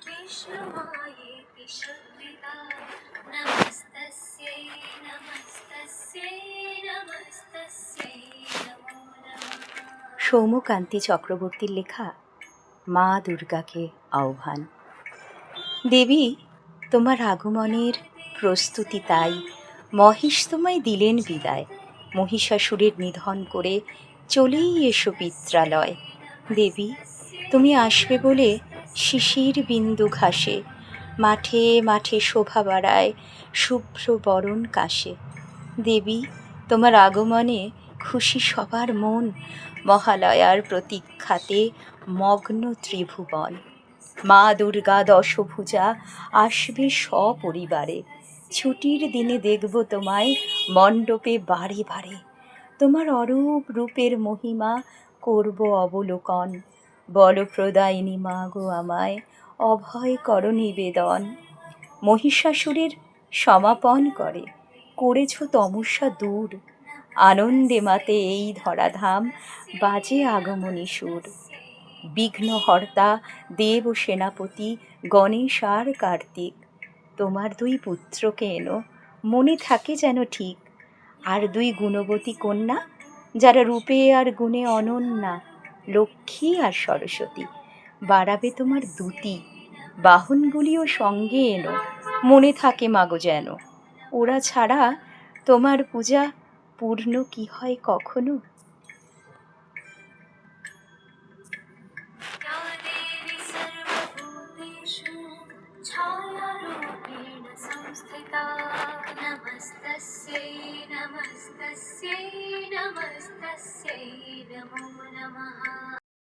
विष्णुमायेति संविदा नमस्तस्यै नमस्तस्यै नमस्तस्यै नमो नमः সৌম্যকান্তি চক্রবর্তীর লেখা মা দুর্গাকে আহ্বান দেবী তোমার আগমনের প্রস্তুতি তাই মহেশ তোমায় দিলেন বিদায় মহিষাসুরের নিধন করে চলেই এসো পিত্রালয় দেবী তুমি আসবে বলে শিশির বিন্দু ঘাসে, মাঠে মাঠে শোভা বাড়ায় শুভ্র বরণ কাশে। দেবী, তোমার আগমনে খুশি সবার মন, মহালয়ার প্রতীক্ষাতে মগ্ন ত্রিভুবন। মা দুর্গা দশভুজা আসবে সপরিবারে, ছুটির দিনে দেখব তোমায় মণ্ডপে বাড়ি বাড়ি তোমার অরূপ রূপের মহিমা করব অবলোকন। বলপ্রদায়িনী মা গো আমায়, অভয় কর নিবেদন। মহিষাসুরের সমাপন করে, করেছ তমস্যা দূর। আনন্দে মাতে এই ধরাধাম, বাজে আগমনী সুর। বিঘ্নহর্তা দেব সেনাপতি, গণেশ আর কার্তিক, তোমার দুই পুত্রকে এনো, মনে থাকে যেন ঠিক। আর দুই গুণবতী কন্যা, যারা রূপে আর গুণে অনন্যা লক্ষ্মী আর সরস্বতী বাড়াবে তোমার দুতি বাহনগুলিও সঙ্গে এনো মনে থাকে মাগো যেন ওরা ছাড়া তোমার পূজা পূর্ণ কি হয় কখনো या देवी सर्वभूतेषु छायारूपेण संस्थिता नमस्तस्यै नमस्तस्यै नमस्तस्यै नमो नमः